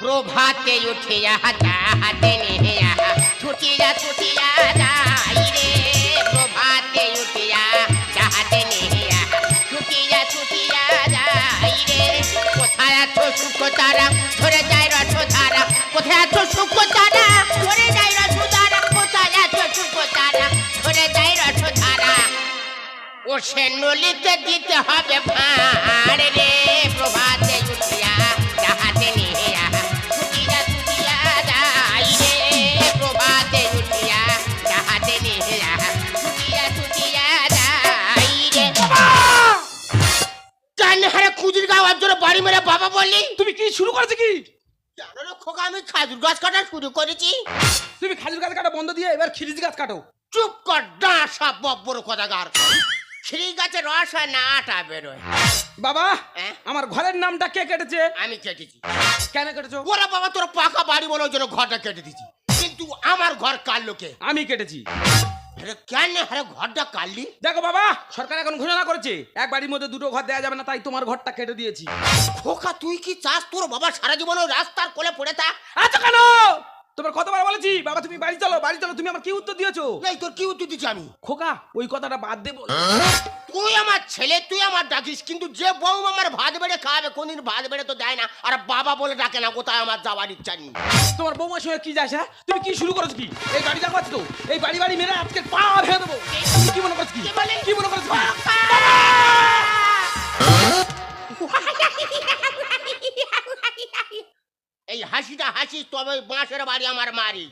প্রভাতে উঠিয়া যাহাতে নিহিয়া ছুটিয়া ছুটিয়া যাই রে। প্রভাতে উঠিয়া যাহাতে নিহিয়া ছুটিয়া ছুটিয়া যাই রে। কোথায় আছো সুখ তারা ধরে যায় রথ ধারা কোথায় আছো সুখ তারা ধরে যায় রথ ধারা কোথায় আছো সুখ তারা ধরে যায় রথ ধারা ও সে নলিতে দিতে হবে ভাঁড় রে। প্রভাতে উঠিয়া বললি? তুমি কি শুরু করেছ কি? জানো না খোকা আমি খাজুর গাছ কাটা শুরু করেছি। তুমি খাজুর গাছ কাটা বন্ধ দিয়ে এবার খিরিজ গাছ কাটো। চুপ কর ডাঁসা বব্বর সেই গাছে রস হয় না আটা বেরোয়। বাবা হ্যাঁ? আমার ঘরের নামটা কে কেটেছে? আমি কেটেছি। কেন কেটেছো? ওরা বাবা তোর পাকা বাড়ি বলার জন্য ঘরটা কেটে দিছি কিন্তু আমার ঘর কার লোকে আমি কেটেছি। আরে কেন আরে ঘরটা কাটলি? দেখো বাবা সরকার এখন ঘোষণা করেছে এক বাড়ির মধ্যে দুটো ঘর দেওয়া যাবে না তাই তোমার ঘরটা কেটে দিয়েছি। খোকা তুই কি চাস? তোর বাবা সারা জীবন ওই রাস্তার কোলে পড়ে থাক। আচ্ছা কেন? তোমার কতবার বলেছি বাবা তুমি বাড়ি চলো বাড়ি চলো তুমি আমার কি উত্তর দিয়েছ? এই তোর কি উত্তর দিচ্ছি আমি? খোকা ওই কথাটা বাদ দেবো তুই আমার ছেলে তুই আমার ডাকিস কিন্তু যে বউ আমার ভাত বেড়ে খাওয়াবে কোনদিন ভাত বেড়ে তো দেয় না। আর বাবা বলে ডাকে না কোথায় আমার যাওয়ার ইচ্ছা নেই? তোমার বৌমার সঙ্গে কি যাস হ্যাঁ? তুমি কি শুরু করেছ কি? এই বাড়ি দেখো তো? এই বাড়ি বাড়ি মেরে আজকে পা ভেঙে দেবো। তুমি কি মনে করছ কি? কি মনে করছ এই হাসিটা হাসিস তবে বাঁশের বাড়ি আমার মারি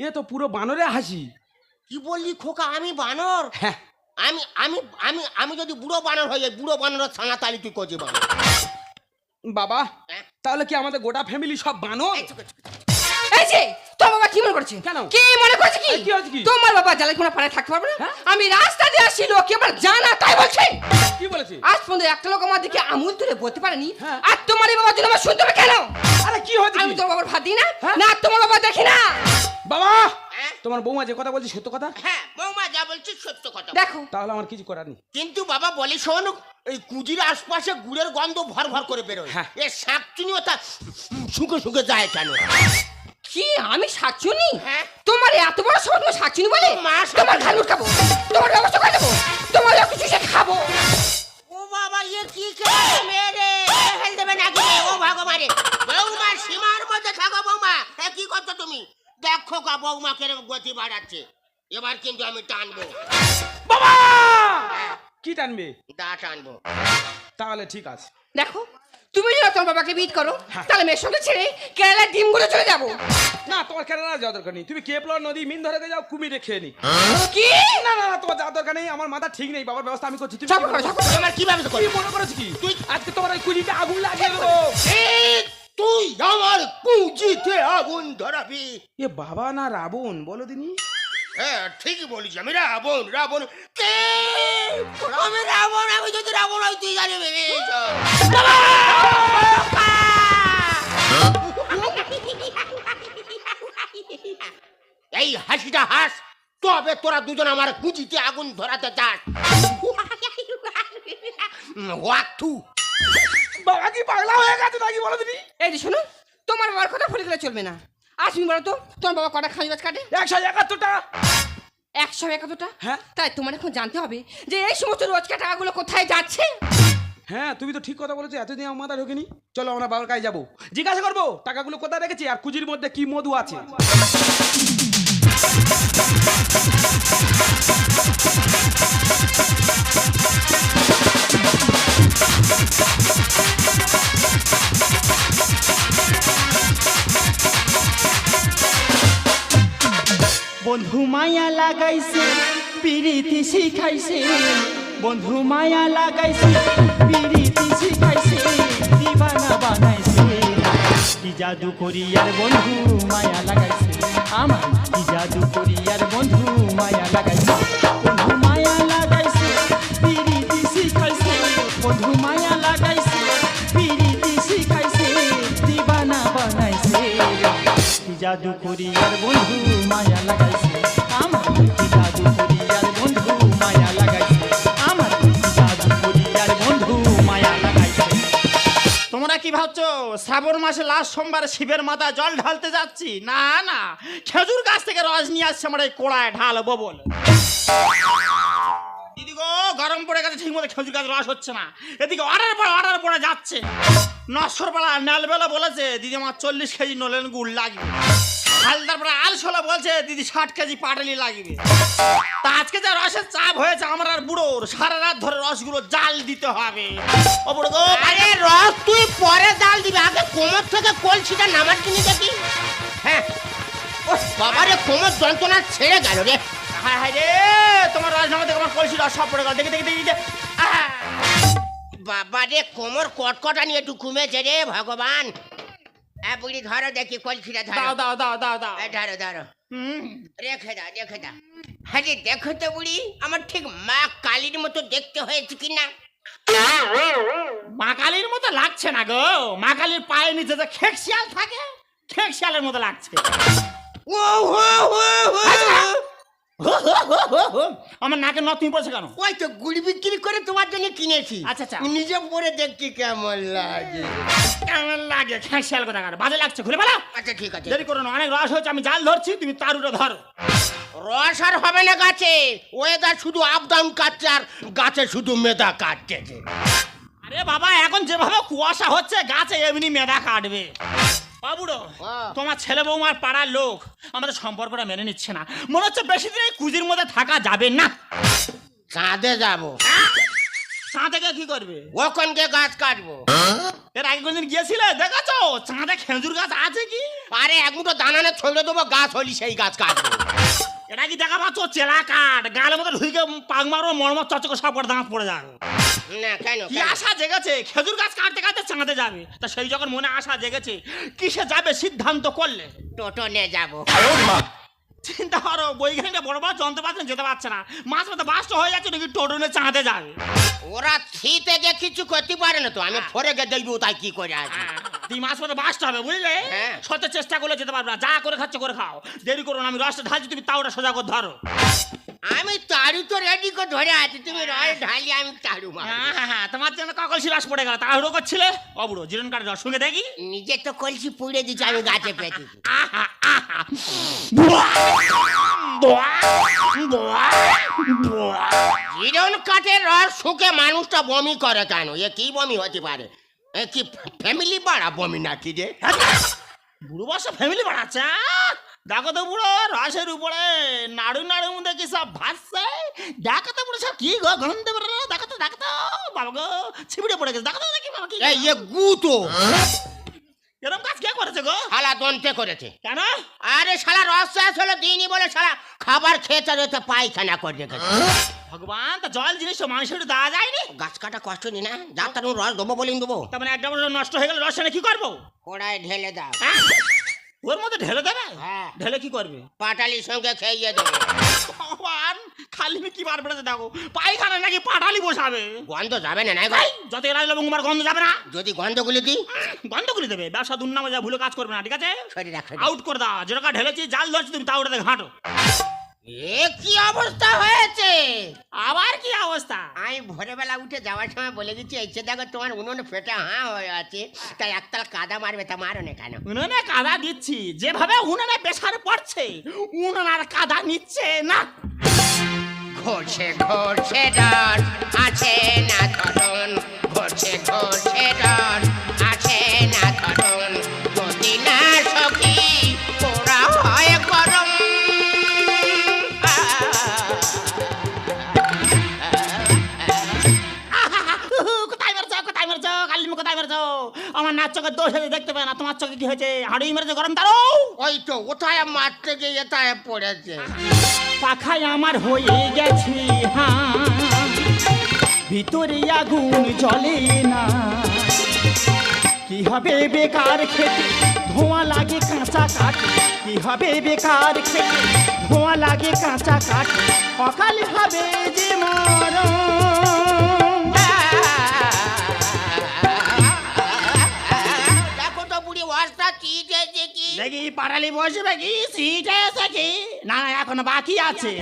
এ তো পুরো বানরে হাসি। কি বললি খোকা আমি বানর? হ্যাঁ আমি আমি আমি আমি যদি বুড়ো বানর হয়ে যাই বুড়ো বানর ছানা তালি তুই করছি বানর বাবা হ্যাঁ? তাহলে কি আমাদের গোটা ফ্যামিলি সব বানর এই যে তোমার বাবা কি মনে করছে কেন? কি মনে করছে কি কি হয়েছে কি? তোমার বাবা জ্বালাই কোনো পাড়ায় থাকতে পারবে না হ্যাঁ? আমি রাস্তা দিয়ে আসছি লোক এবার জানা তাই বলছে কি বলেছে আজ পর্যন্ত একটা লোক আমার দিকে আমুল তুলে বলতে পারেনি হ্যাঁ। আর তোমার বাবার জন্য আমার শুনতে হবে কেন আরে কি হয়েছে আমি? তোমার বাবার ভাত দিই না? না তোমার বাবা দেখি না বাবা! হ্যাঁ? তোমার বৌমা যে কথা বলছি সত্য কথা? হ্যাঁ বৌমা যা বলছিস সত্য কথা দেখো। তাহলে আমার কিছু করার নেই। কিন্তু বাবা বলি শোন এই কুজির আশপাশে গুড়ের গন্ধ ভর ভর করে বেরোয়। হ্যাঁ। এ শাক চুনিও তা শুকে শুকে যায় কেন? কি আমি শাকচুনি? হ্যাঁ। তোমার এত বড় সব তুমি শাকচুনি বলে? মা তোমার ঘাল খাব তোমার ব্যবস্থা করে দেবো তোমার কিছু সে খাব। ও বাবা ইয়ে কি খেলে মেরে? ফেল দেবে নাকি? ও ভগবানে বৌমা সীমার মধ্যে থাকো বৌমা। এ কি করছ তুমি? দেখো কা বৌমা কেরম গতি বাড়াচ্ছে। এবার কিন্তু আমি টানবো। বাবা! কি টানবে? দা টানবো। তাহলে ঠিক আছে। দেখো তুমি যদি তোমার বাবাকে বিট করো হ্যাঁ। তাহলে মেয়ের সঙ্গে ছেড়ে কেরালার ডিমগুলো চলে যাব। না তোমার কেরালা যাওয়ার দরকার নেই। তুমি কেপলর নদী মিন ধরে যাও কুমিরে খেয়ে নি কি? না না না তোমার যাওয়ার দরকার নেই। আমার মাথা ঠিক নেই বাবার ব্যবস্থা আমি করছি। তুমি সব কি ভাবে কি মনে করেছ কি? তুই আজকে তোমার ওই কুড়িতে আগুন লাগিয়ে দেবো। তুই আমার কুজিতে আগুন ধরাবি। এ বাবা না রাবণ বলো দিনি। হ্যাঁ ঠিকই বলিস আমি রাবণ রাবণ। কে? আমি রাবণ আমি যদি রাবণ হই তুই জানি এই হাসিটা হাস তবে তোরা দুজন আমার কুজিতে আগুন ধরাতে চাস। ওয়াক্তু বাবা কি পাগলা হয়ে গেছে নাকি বলো দিনি এই যে শোনো তোমার বাবার কথা ভুলে গেলে চলবে না। আজ তুমি বলো তো তোমার বাবা কটা খাঁজ গাছ কাটে? একশো একাত্তরটা। একশো একাত্তরটা? হ্যাঁ। তাই তোমার এখন জানতে হবে যে এই সমস্ত রোজকার টাকাগুলো কোথায় যাচ্ছে? হ্যাঁ তুমি তো ঠিক কথা বলেছ এতদিন আমার মাথা ঢোকেনি। চলো আমরা বাবার কাছে যাব। জিজ্ঞাসা করব টাকাগুলো কোথায় রেখেছি? আর কুজির মধ্যে কি মধু আছে? বন্ধু মায়া লাগাইছে, পিরিতি শিখাইছে, বন্ধু মায়া লাগাইছে, পিরিতি শিখাইছে, দিবানা বানাইছে। কি জাদু করিয়ার বন্ধু মায়া লাগাইছে, আমার কি জাদু করিয়ার বন্ধু মায়া লাগাইছে। জাদু করিয়ার বন্ধু মায়া লাগাইছে। আমার জাদু করিয়ার বন্ধু মায়া লাগাইছে। আমার জাদু করিয়ার বন্ধু মায়া লাগাইছে। তোমরা কি ভাবছ, শ্রাবণ মাসে লাস্ট সোমবারে শিবের মাথায় জল ঢালতে যাচ্ছি? না না। খেজুর গাছ থেকে রস নিয়ে আসছে আমার এই কোড়ায় ঢালবো বলে গো গরম পড়ে গেছে ঠিক মতো খেজুর গাছ রস হচ্ছে না। এদিকে অর্ডার পরে অর্ডার পরে যাচ্ছে। নশ্বর বেলা নালবেলা বলেছে দিদি আমার চল্লিশ কেজি নলেন গুড় লাগবে। হালদার পরে আলছোলা বলছে দিদি ষাট কেজি পাটালি লাগবে। তা আজকে যা রসের চাপ হয়েছে আমার আর বুড়োর সারা রাত ধরে রসগুলো জাল দিতে হবে। ও বুড়ো গো আরে রস তুই পরে জাল দিবি আগে কোমর থেকে কলসিটা নামার কিনে দেখি। হ্যাঁ। ও বাবারে কোমর যন্ত্রণা ছেড়ে গেল রে। হায় হায় রে! তোমার রস নামাতে আমার কলসি রস সব পড়ে গেল। দেখে দেখে দেখে। আহা! বাবারে কোমর কটকটানি একটু কমেছে রে ভগবান। বুড়ি ধরো দেখি কলসিটা ধরো। দাও দাও দাও দাও এ ধরো ধরো। রেখে দাও রেখে দাও। রে, দেখো তো বুড়ি আমার ঠিক মা কালীর মতো দেখতে হয়েছে কিনা? মা কালীর মতো লাগছে না গো। মা কালীর পায়ে নিচে যে খেক শিয়াল থাকে খেক শিয়ালের মতো লাগছে। ও হো হো হো। আমার নাকে নতুন পড়ছে কেন? ওই তো গুড়ি বিক্রি করে তোমার জন্য কিনেছি। আচ্ছা, আচ্ছা। নিজে পরে দেখছি কেমন লাগে। কেমন লাগে? খেক শিয়াল কথা কার বাজে লাগছে ঘুরে বেলা আচ্ছা ঠিক আছে। দেরি করো না অনেক রস হচ্ছে আমি জাল ধরছি তুমি তারুটা ধরো। রস আর হবে না গাছে ওয়েদার শুধু আপ ডাউন কাটছে আর গাছে শুধু মেদা কাটতেছে আরে বাবা এখন যেভাবে কুয়াশা হচ্ছে গাছে এমনি মেধা কাটবে। বাবুড়ো হ্যাঁ। তোমার ছেলে বৌমার পাড়ার লোক আমাদের সম্পর্কটা মেনে নিচ্ছে না। মনে হচ্ছে বেশি দিন এই কুজির মধ্যে থাকা যাবে না। চাঁদে যাব। চাঁদে গিয়ে কি করবে? ওখানকে গাছ কাটবো। এর আগে কোনদিন গিয়েছিলে? দেখেছ? চাঁদে খেজুর গাছ আছে কি? আরে এক মুঠো দানানে ছড়ে দেবো গাছ হলি সেই গাছ কাটবো। এটা কি দেখা পাচ্ছ? চেলা কাঠ। গালের মধ্যে ঢুকে পাক মারো মরমর চচকে সব করে দাঁত পড়ে যাবে। না কেন কি আশা জেগেছে? খেজুর গাছ কাটতে কাটতে চাঁদে যাবে। তা সেই যখন মনে আশা জেগেছে কিসে যাবে সিদ্ধান্ত করলে? টোটো নিয়ে যাব। চিন্তা করো বৈজ্ঞানিকটা বড় বড় যন্ত্রপাতি যেতে পারছে না। মাছ মতো বাস্ট হয়ে যাচ্ছে নাকি টোটনে চাঁদে যাবে। ওরা থিতে গিয়ে কিছু করতে পারে না তো আমি ফরে গিয়ে দেখব তাই কি করে আছে। মতো বাস্ট হবে বুঝলে? হ্যাঁ। চেষ্টা করলে যেতে পারবে না। যা করে খাচ্ছ করে খাও। দেরি করো না আমি রসটা ঢালছি তুমি তাওটা সোজা করে ধরো। আমি তাড়ু তো রেডি করে ধরে আছি তুমি রয় ঢালি আমি তাড়ু। হ্যাঁ হ্যাঁ হ্যাঁ তোমার জন্য ককলসি রস পড়ে গেল করছিলে? অবুড়ো জিরন কাঠের রস শুনে দেখি? নিজে তো কলসি পুড়ে দিচ্ছি আমি গাছে পেতে আহা আহা হিরণ কাঠের রস শুকে মানুষটা বমি করে কেন? এ কি বমি হতে পারে? এ কি ফ্যামিলি বাড়া বমি নাকি রে বুড়ো বসে ফ্যামিলি বাড়াচ্ছে! দেখো তো বুড়ো রসের উপরে নাড়ু নাড়ু মধ্যে কি সব ভাসছে? দেখো তো বুড়ো সব কি গো গন্ধ বেরো দেখো তো দেখো তো বাবা গো ছিপড়ে পড়ে গেছে দেখো তো দেখি বাবা কি এ গু তো এরকম কাজ কে করেছে গো? শালা দন্তে করেছে। কেন? আরে শালা রস শেষ হলো দিনই বলে শালা খাবার খেতে যেতে পায়খানা করে রেখেছে। ভগবান তো জল জিনিস তো মানুষের দেওয়া যায়নি? গাছ কাটা কষ্ট নি না? যা তার রস দেবো বলিং দেবো। তার মানে একটা নষ্ট হয়ে গেল রস কি করব? কড়ায় ঢেলে দাও। হ্যাঁ? ওর মধ্যে ঢেলে দেবে? হ্যাঁ। ঢেলে কি করবে? পাটালির সঙ্গে খেয়ে দেবে। ভগবান খালি কি বার বেড়েছে দেখো পায়খানা নাকি পাটালি বসাবে? গন্ধ যাবে না না ভাই যত এরা লবঙ্গমার গন্ধ যাবে না? যদি গন্ধগুলি দিই। গন্ধ করে দেবে? ব্যবসা দুর্নামে যা ভুলে কাজ করবে না ঠিক আছে? আউট করে দাও। যেটা ঢেলেছি জাল ধরছি তুমি তাও ওটাতে ঘাঁটো। এ কি অবস্থা হয়েছে? আবার কি অবস্থা? আমি ভোরবেলা উঠে যাওয়ার সময় বলে দিচ্ছি এই যে দেখো তোমার উনুনে ফেটে হাঁ হয়ে আছে তাই একতাল কাদা মারবে তা মারো না কেন? উনুনে কাদা দিচ্ছি যেভাবে উনুনে প্রেশার পড়ছে উনুন আর কাদা নিচ্ছে না। ঘষে ঘষে ডর আছে না ধরন ঘষে ঘষে ডর আছে না ধরন। চোখের দোষ হয়েছে দেখতে পায় না। তোমার চোখে কি হয়েছে? হাড়ুই মেরেছে গরম তারও ওই তো ওথায় মারতে গিয়ে এটায় পড়েছে। পাখায় আমার হয়ে গেছি হ্যাঁ ভিতরে আগুন জ্বলে না। কি হবে বেকার খেতে? ধোঁয়া লাগে কাঁচা কাঠ। কি হবে বেকার খেতে? ধোঁয়া লাগে কাঁচা কাঠ। অকাল হবে যে মরণ। দেখি পাড়ালি বসবে কি? সিটে এসেছি না এখন বাকি আছে।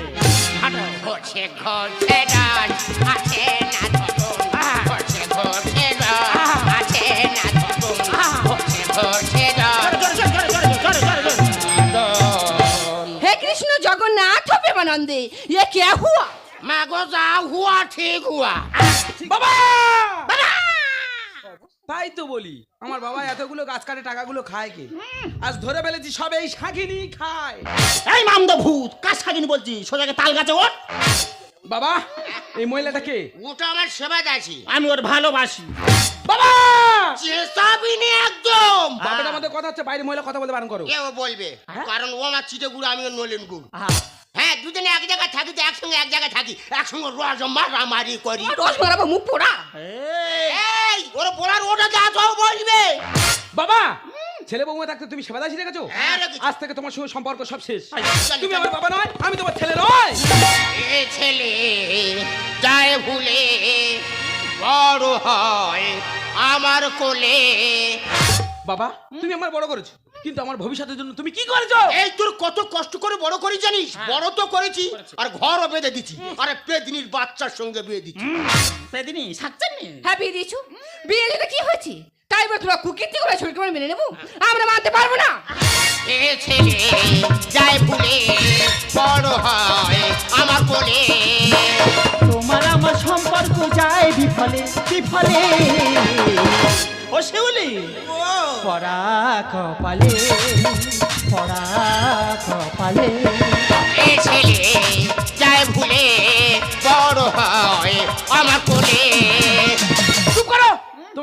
ঘটছে ঘটছে গান আছে না ধরুন ঘটছে ঘটছে তাই তো বলি আমার বাবা এতগুলো গাছ কাটে টাকাগুলো খায় কে? আজ ধরে ফেলেছি সব এই শাকিনি খায়। এই মামদা ভূত কাজ খাগিনি বলছি? সোজাকে তাল গাছে ওঠ। বাবা এই মহিলাটা কে? ওটা আমার সেবা যাচ্ছি আমি ওর ভালোবাসি। বাবা! চেঁচাবি নি একদম। বাবাটা আমাদের কথা হচ্ছে বাইরে মহিলা কথা বলতে বারণ করো। কেউ বলবে কারণ ও আমার চিটে গুড় আমি ওর নলেন গুড় হ্যাঁ দুজনে এক জায়গায় থাকি তো একসঙ্গে এক জায়গায় থাকি। একসঙ্গে রস মারামারি করি। রস মারাবো মুখ পোড়া? এই, এই ওর বলার ওটা যা তো বলবে। বাবা ছেলে বৌমা থাকতে তুমি সেবা দাসী রেখেছো হ্যাঁ, আজ থেকে তোমার সঙ্গে সম্পর্ক সব শেষ। তুমি আমার বাবা নয় আমি তোমার ছেলে নয়। এ ছেলে যায় ভুলে বড় হয় আমার কোলে। বাবা তুমি আমার বড় করেছ। কিন্তু আমার ভবিষ্যতের জন্য তুমি কি করেছ? এই তোর কত কষ্ট করে বড় করি জানিস? বড় তো করেছি আর ঘরও বেঁধে দিচ্ছি আরে পেদিনীর বাচ্চার সঙ্গে বিয়ে দিচ্ছি সেদিনই সাচ্ছেন নি। হ্যাঁ বিয়ে দিয়েছ? বিয়ে দিতে কি হয়েছে? তাই বলে তোমরা কুকীর্তি করে শরীরকে আমরা মেনে নেব? আমরা মানতে পারব না। এ ছেলে যায় ভুলে বড় হয় আমার কোলে। তোমার আমার সম্পর্ক যায় বিফলে বিফলে। ও শিউলি। পড়া কপালে পড়া কপালে। এ ছেলে যায় ভুলে বড় হয় আমার কোলে।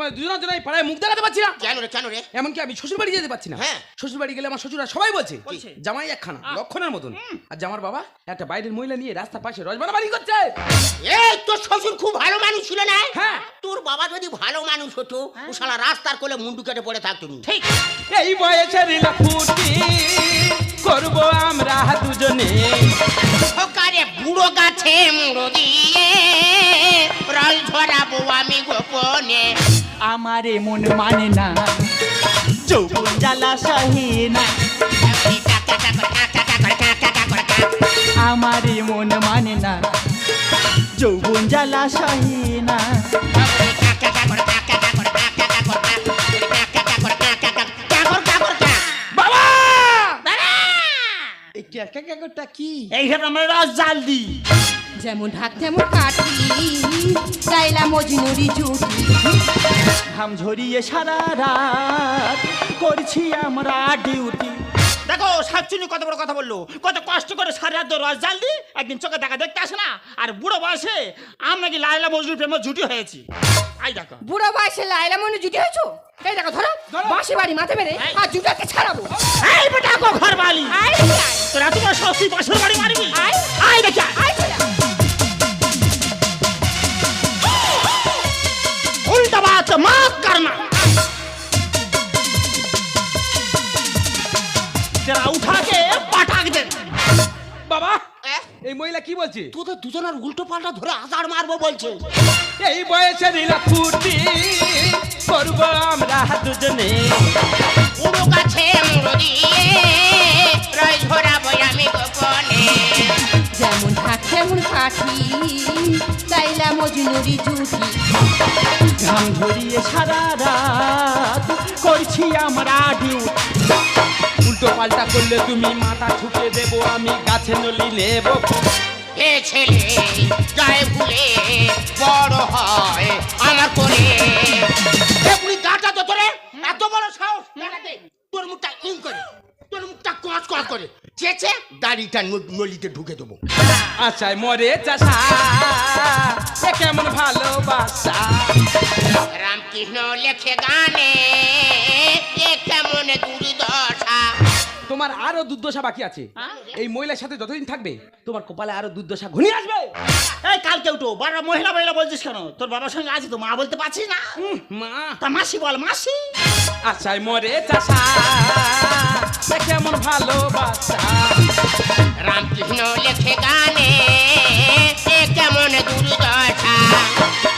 তোমার দুজনের জন্য এই পাড়ায় মুখ দেখাতে পারছি না। কেন রে কেন রে? এমনকি আমি শ্বশুর বাড়ি যেতে পারছি না। হ্যাঁ। শ্বশুর বাড়ি গেলে আমার শ্বশুরা সবাই বলছে বলছে? জামাই একখানা লক্ষণের মতন। আর জামার বাবা একটা বাইরের মহিলা নিয়ে রাস্তা পাশে রজবানা বাড়ি করছে। এই তোর শ্বশুর খুব ভালো মানুষ ছিল না? হ্যাঁ। তোর বাবা যদি ভালো মানুষ হতো ও শালা রাস্তার কোলে মুন্ডু কেটে পড়ে থাকতো। ঠিক। এই বয়সে রিলা ফুটি করব আমরা দুজনে। সকালে বুড়ো গাছে মুড়ো দিয়ে রল ঝরাবো আমি গোপনে। আমার মন মানে না। যৌবন জ্বালা সহে না। আমার মন মানে না। যৌবন জ্বালা সহে না। ক্যাকা ক্যাকাটা কি এইখানে আমরা রস জাল দিই যেমন ঢাক তেমন কাটি গাইলা মজনুরি জুটি। ঘাম ঝরিয়ে সারা রাত করছি আমরা ডিউটি। দেখো সাতচুনি কত বড় কথা বলল। কত কষ্ট করে সারা রাত রস জাল দি একদিন চোখে দেখা দেখতে আসে না? আর বুড়ো বয়সে আমি নাকি লাইলা মজুর প্রেমে জুটি হয়েছি? আই দেখো। বুড়ো বয়সে লাইলা মনে জুটি হয়েছো? এই দেখো ধরো বাসে বাড়ি মাথা মেরে আর জুটাকে ছাড়াবো। এই বেটা গো ঘর বালি আই তোরা তোমার সস্তি বাসের বাড়ি মারবি। আই আই দেখা আই চলে উল্টা বাত মাফ করনা करना तेरा उठा के पटाक दे বাবা এই মহিলা কি বলছে তোদের দুজনের উল্টো পাল্টা ধরে আজার মারবো বলছে এই বয়সে রিলা ফুটি করবো আমরা দুজনে বুড়ো গাছে মুড়ো দিয়ে রল ঝরাবো আমি গোপনে যেমন ঢাক তেমন কাঠি লাইলা মজনুরি জুটি ঘাম ঝরিয়ে সারা রাত করছি আমরা ডিউটি উল্টো পাল্টা করলে তুমি মাথা ঠুকে দেবো, আমি গাছে নলি নেব। এ ছেলে যায় ভুলে বড় হয় আমার করে এ বুড়ি গাটা তো তোরে, এত বড় সাহস তোর মুখটা ইং করে। তোর মুখটা কচ কচ করে। চেচে দাড়িটা নলিতে ঢুকে দেবো। আচ্ছাই মরে চাষা এ কেমন ভালোবাসা? রামকৃষ্ণ লেখে গানে এ কেমন দুর্দশা? তোমার আরও দুর্দশা বাকি আছে। এই মহিলার সাথে যতদিন থাকবে তোমার কপালে আরও দুর্দশা ঘনিয়ে আসবে। এই কালকে উঠো। বারবার মহিলা মহিলা বলছিস কেন? তোর বাবার সঙ্গে আছি তো মা বলতে পারছিস না? মা। তা মাসি বল মাসি। আচ্ছা মরে চাষা এ কেমন ভালোবাসা রামকৃষ্ণ লেখে গানে এ কেমন দুর্দশা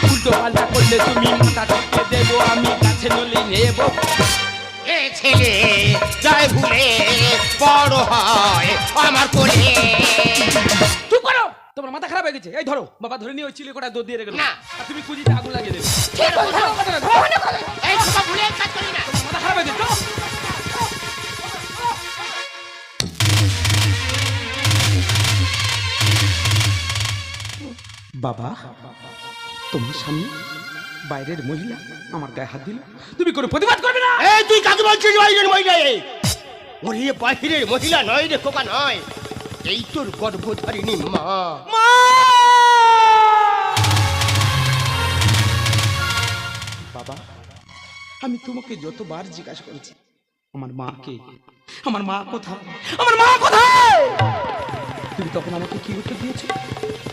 উল্টো পাল্টা করলে তুমি মাথা ঠুকে দেবো আমি গাছে নলি নেব ছেলে যায় ভুলে বড় হয় আমার কোলে চুপ করো তোমার মাথা খারাপ হয়ে গেছে এই ধরো বাবা ধরে নিয়ে ওই চিলে কোটা দৌড় দিয়ে রেখে না। তুমি কুজিতে আগুন লাগিয়ে দেবে এই ভুলে কাজ করি না বাবা তোমার স্বামী বাইরের মহিলা আমার গায়ে হাত দিল। তুমি কোনো প্রতিবাদ করবে না। এই তুই কাকে বলছিস বাইরের মহিলা এ ওরে বাহিরের মহিলা নয় রে খোকা নয়। এই তোর গর্ভধারিণী মা! বাবা আমি তোমাকে যতবার জিজ্ঞাসা করেছি আমার মাকে আমার মা কোথায়? আমার মা কোথায়? তুমি তখন আমাকে কি উত্তর দিয়েছ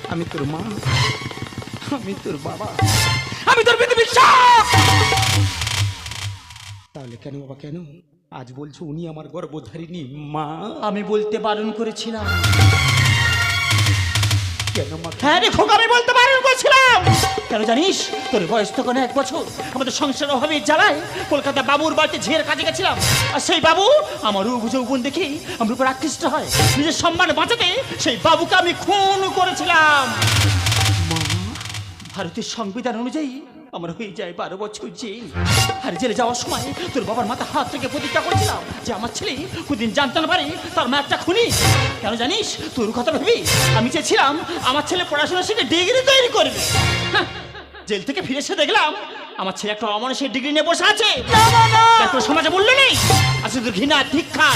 আমি তোর মা। আমি তোর বাবা। আমি তোর বিশ্বাস তাহলে কেন বাবা, কেন? আজ বলছো উনি আমার গর্ভধারিণী মা। আমি বলতে বারণ করেছিলাম। কেন মা? হ্যাঁ রে আমি বলতে করেছিলাম। কেন জানিস? তোর বয়স তখন এক বছর। আমাদের সংসার অভাবে জ্বালায় কলকাতা বাবুর বাড়িতে ঝিয়ের কাজে গেছিলাম। আর সেই বাবু আমার উপ উপন দেখে আমার উপর আকৃষ্ট হয়। নিজের সম্মান বাঁচাতে সেই বাবুকে আমি খুন করেছিলাম। ভারতের সংবিধান অনুযায়ী আমার হয়ে যায় বারো বছর জেল। আর জেলে যাওয়ার সময় তোর বাবার মাথা হাত থেকে প্রতিজ্ঞা করেছিলাম যে আমার ছেলে কোনদিন জানতে না পারে তার মা একটা খুনি। কেন জানিস? তোর কথা ভেবি আমি চেয়েছিলাম আমার ছেলে পড়াশোনা শিখে ডিগ্রি তৈরি করবে। জেল থেকে ফিরে এসে দেখলাম আমার ছেলে একটা অমানুষের ডিগ্রি নিয়ে বসে আছে। তার সমাজে মূল্য নেই। আর শুধু ঘৃণা ধিক্ষা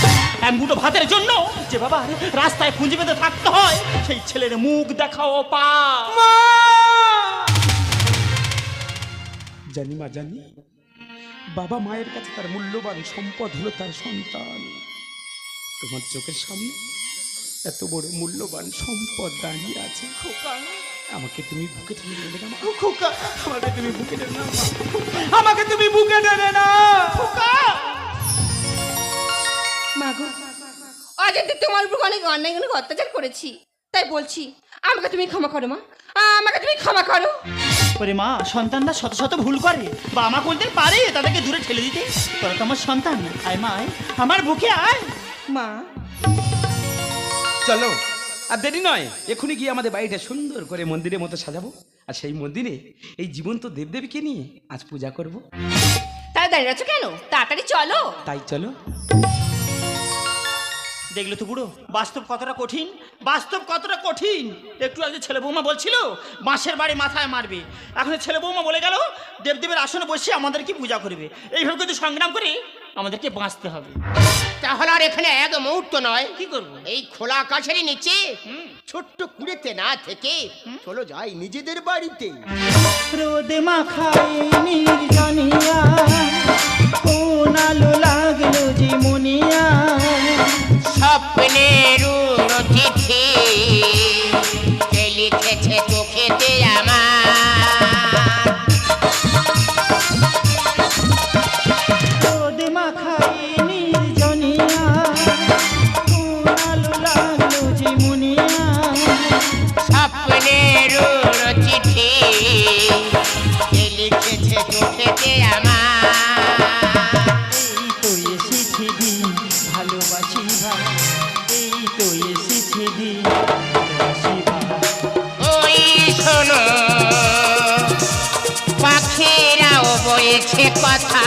এক মুঠো ভাতের জন্য যে বাবা রাস্তায় পুঁজি বেঁধে থাকতে হয়, সেই ছেলের মুখ দেখাও পা জানি মা জানি। বাবা মায়ের কাছে তার মূল্যবান সম্পদ হলো তার সন্তান। তোমার চোখের সামনে এত বড় মূল্যবান সম্পদ দাঁড়িয়ে আছে। আমাকে তুমি বুকে টেনে না আমাকে তুমি বুকে টেনে নাও আমাকে তুমি বুকে টেনে না মাগো অজান্তে তোমার উপর অনেক অন্যায় অনেক অত্যাচার করেছি। তাই বলছি আমাকে তুমি ক্ষমা করো মা। আমাকে তুমি ক্ষমা করো। ওরে মা সন্তানরা শত শত ভুল করে। বা আমা করতে পারে তাদেরকে দূরে ঠেলে দিতে। তোরা তো আমার সন্তান। আয় মা আয়। আমার বুকে আয়। মা। চলো। আর দেরি নয় এখনই গিয়ে আমাদের বাড়িটা সুন্দর করে মন্দিরের মতো সাজাবো। আর সেই মন্দিরে এই জীবন্ত দেবদেবীকে নিয়ে আজ পূজা করব। তাই দাঁড়িয়ে আছো কেন? তাড়াতাড়ি চলো। তাই চলো। দেখলে তো বুড়ো বাস্তব কতটা কঠিন? বাস্তব কতটা কঠিন? একটু আগে ছেলে বৌমা বলছিল বাঁশের বাড়ি মাথায় মারবে। এখন ছেলে বৌমা বলে গেল দেবদেবের আসনে বসে আমাদেরকে পূজা করবে? এইভাবে কিন্তু সংগ্রাম করে আমাদেরকে বাঁচতে হবে। তাহলে আর এখানে এক মুহূর্ত নয়। কি করব? এই খোলা আকাশেরই নিচে ছোট্ট কুড়েতে না থেকে চলো যাই নিজেদের বাড়িতে। রোদে মাখাই নির্জনিয়া কোন আলো স্বপ্নের উড়ো ওই শোনো পাখিরাও বলেছে কথা।